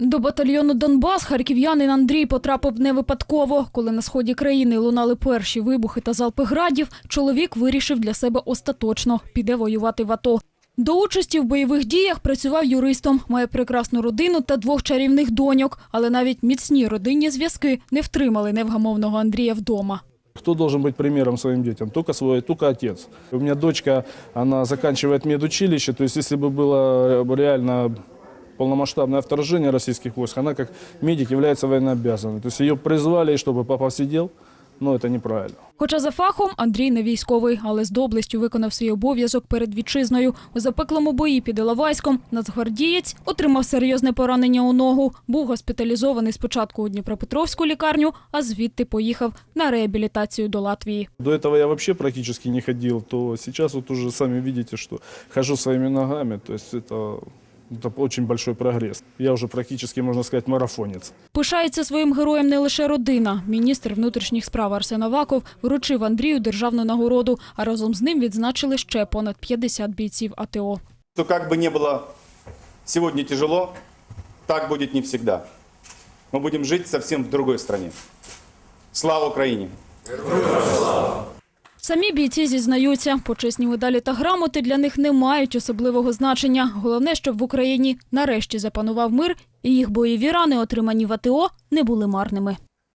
До батальйону Донбас харків'янин Андрій потрапив не випадково. Коли на сході країни лунали перші вибухи та залпи градів, чоловік вирішив для себе остаточно – піде воювати в АТО. До участі в бойових діях працював юристом, має прекрасну родину та двох чарівних доньок. Але навіть міцні родинні зв'язки не втримали невгамовного Андрія вдома. Кто должен быть примером своим детям? Только свой, только отец. У меня дочка, она заканчивает медучилище, то есть если бы было э, реально полномасштабное вторжение российских войск, она как медик является военнообязанной. То есть ее призвали, чтобы папа сидел, но это неправильно. Хоча за фахом Андрій не військовий, але з доблестю виконав свій обов'язок перед вітчизною. У запеклому бої під Іловайськом нацгвардієць отримав серйозне поранення у ногу. Був госпіталізований спочатку у Дніпропетровську лікарню, а звідти поїхав на реабілітацію до Латвії. До этого я вообще практически не ходил, то сейчас вот уже сами видите, что хожу своими ногами, то есть это, это очень большой прогресс. Я уже практически, можно сказать, марафонец. Пишається своїм героєм не лише родина. Міністр внутрішніх справ Арсен Аваков вручив Андрію державну нагороду, а разом з ним відзначили ще понад 50 бійців АТО. То как бы ни было сегодня тяжело, так будет не всегда. Мы будем жить совсем в другой стране. Слава Украине! Самі бійці зізнаються, почесні медалі та грамоти для них не мають особливого значення. Головне, щоб в Україні нарешті запанував мир, і їх бойові рани, отримані в АТО, не були марними.